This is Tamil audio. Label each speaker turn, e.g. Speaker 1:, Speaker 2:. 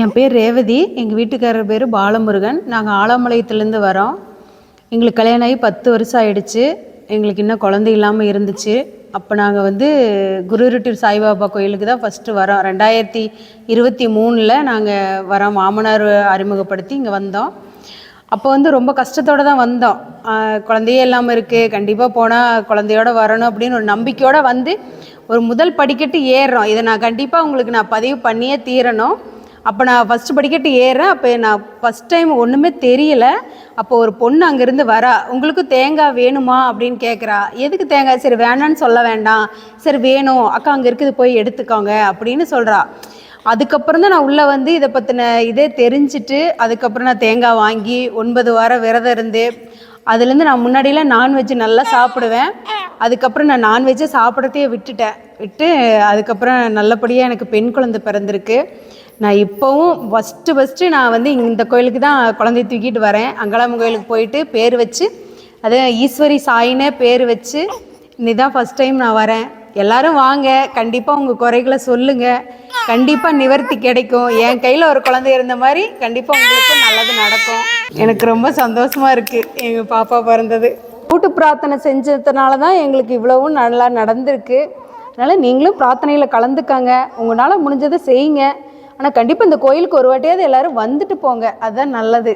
Speaker 1: என் பேர் ரேவதி எங்கள் வீட்டுக்காரர் பேர் பாலமுருகன். நாங்கள் ஆலமலையத்துலேருந்து வரோம். எங்களுக்கு கல்யாணம் ஆகி பத்து வருஷம் ஆயிடுச்சு. எங்களுக்கு இன்னும் குழந்தை இல்லாமல் இருந்துச்சு. அப்போ நாங்கள் வந்து குருருட்டூர் சாய்பாபா கோயிலுக்கு தான் ஃபஸ்ட்டு வரோம். ரெண்டாயிரத்தி இருபத்தி மூணில் நாங்கள் வரோம். மாமனார் அறிமுகப்படுத்தி இங்கே வந்தோம். அப்போ வந்து ரொம்ப கஷ்டத்தோடு தான் வந்தோம். குழந்தையே இல்லாமல் இருக்குது கண்டிப்பாக போனால் குழந்தையோட வரணும் அப்படின்னு ஒரு நம்பிக்கையோடு வந்து ஒரு முதல் படிக்கட்டு ஏறுறோம். இதை நான் கண்டிப்பாக உங்களுக்கு நான் பதிவு பண்ணியே தீரணும். அப்போ நான் ஃபஸ்ட்டு படிக்கட்டு ஏறேன் அப்போ நான் ஃபஸ்ட் டைம் ஒன்றுமே தெரியல. அப்போ ஒரு பொண்ணு அங்கேருந்து வரா உங்களுக்கு தேங்காய் வேணுமா? அப்படின்னு கேட்குறா எதுக்கு தேங்காய்? சரி வேணான்னு சொல்ல வேண்டாம். சரி வேணும். அக்கா அங்கே இருக்குது போய் எடுத்துக்கோங்க. அப்படின்னு சொல்கிறா அதுக்கப்புறம் தான் நான் உள்ளே வந்து இதை பற்றின இதே தெரிஞ்சுட்டு அதுக்கப்புறம் நான் தேங்காய் வாங்கி ஒன்பது வாரம் விரதம் இருந்து அதுலேருந்து நான் முன்னாடியெல்லாம் நான்வெஜ் நல்லா சாப்பிடுவேன். அதுக்கப்புறம் நான் நான்வெஜ்ஜை சாப்பிட்றதையே விட்டுட்டேன். விட்டு அதுக்கப்புறம் நல்லபடியாக எனக்கு பெண் குழந்தை பிறந்திருக்கு. நான் இப்போவும் ஃபஸ்ட்டு ஃபஸ்ட்டு நான் வந்து இந்த கோயிலுக்கு தான் குழந்தைய தூக்கிட்டு வரேன். அங்காளம்மன் கோயிலுக்கு போயிட்டு பேர் வச்சு அது ஈஸ்வரி சாயினே பேர் வச்சு இதுதான் ஃபஸ்ட் டைம் நான் வரேன். எல்லாரும் வாங்க. கண்டிப்பாக உங்கள் குறைகளை சொல்லுங்கள் கண்டிப்பாக நிவர்த்தி கிடைக்கும். என் கையில் ஒரு குழந்தை இருந்த மாதிரி கண்டிப்பாக உங்களுக்கு நல்லது நடக்கும். எனக்கு ரொம்ப சந்தோஷமாக இருக்குது எங்கள் பாப்பா பிறந்தது. கூட்டு பிரார்த்தனை செஞ்சதுனால தான் எங்களுக்கு இவ்வளவும் நல்லா நடந்திருக்கு. அதனால் நீங்களும் பிரார்த்தனையில் கலந்துக்கங்க. உங்களால் முடிஞ்சதை செய்யுங்க. ஆனால் கண்டிப்பாக இந்த கோயிலுக்கு ஒரு வாட்டியாவது எல்லாரும் வந்துட்டு போங்க. அதுதான் நல்லது.